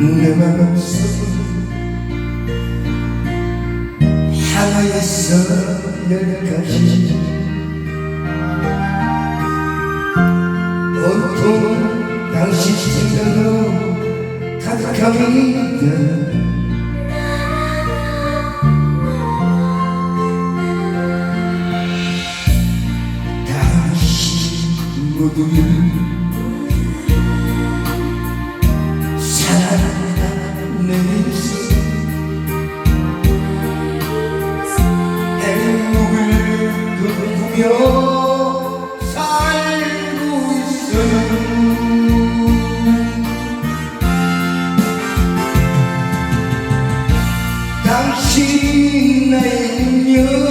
내 맘속 하나였어 열 가지 온통 당신 생각으로 가득합니다. 당신 모두 당신 나의 운명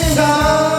进场